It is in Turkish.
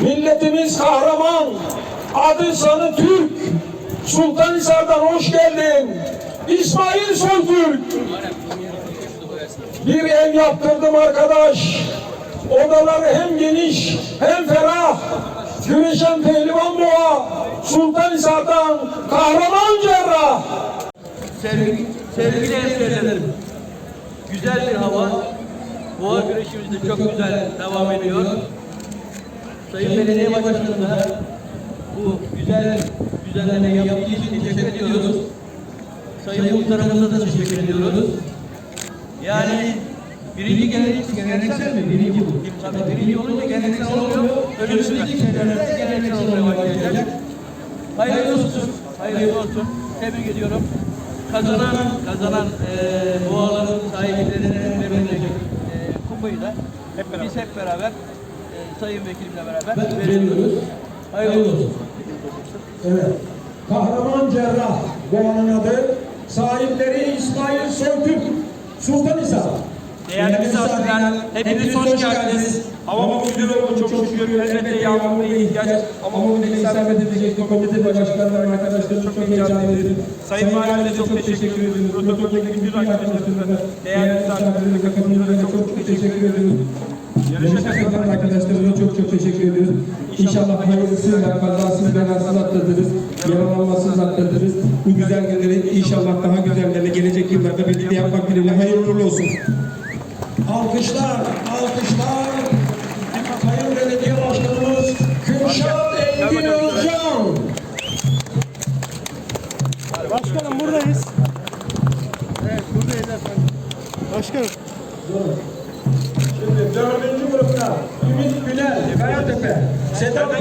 Milletimiz kahraman. Adı sanı Türk. Sultanhisar'dan hoş geldin. İsmail Soytürk. Bir ev yaptırdım arkadaş. Odaları hem geniş hem ferah. Güneşen pehlivan boğa. Sultanhisar'dan kahraman cerrah. Sevgili, sevgili hemşehrilerim, güzel bir hava, boğa güreşimiz de çok güzel devam ediyor. Sayın Belediye Başkanım da bu güzel düzenleme yaptığı için teşekkür ediyoruz. Sayın Muhtarımıza da teşekkür ediyoruz. Yani birinci gelenek, geleneksel mi? Birinci bu. Tabii birinci olunca geleneksel oluyor. Önümüzdeki senelerde geleneksel olmaya başlayacak. Hayırlı olsun. Hayırlı olsun. Tebrik ediyorum. Kazanan, kazanan eee boğaların sahiplerine verilecek eee kupayı da biz hep beraber Sayın Vekilimle beraber veriyoruz. Hayırlı olsun. Evet. Kahraman Cerrah Boğa'nın adı. Sahipleri İsmail Soytürk. Sultanhisar. Değerli misafirler, hepiniz hoş geldiniz. Hava güzel oldu çok şükür. Elbette yağmur ve ihtiyaç. Ama bugün de isabet edecek komite başkanlarım, arkadaşlarım çok heyecanlıydı. Sayın Valimize çok teşekkür ediyoruz. Protokoldeki bütün arkadaşlarımıza, değerli misafirlerimize, katılımcılarına çok çok teşekkür ediyoruz. Yarışa katılan arkadaşlarımıza çok çok teşekkür ediyoruz. İnşallah hayırlısıyla kazasız belasız atlatırız. Yaralanmasız atlatırız. Bu güzel günleri inşallah daha güzellerine gelecek yıllarda birlikte yapmak dileğiyle hayırlı uğurlu olsun. Alkışlar, alkışlar. Sayın Belediye Başkanımız Kürşat Engin Özcan. Başkanım buradayız. Evet buradayız efendim. Başkanım. Şimdi dördüncü grupta Ümit Günel, Kayatepe, Sedat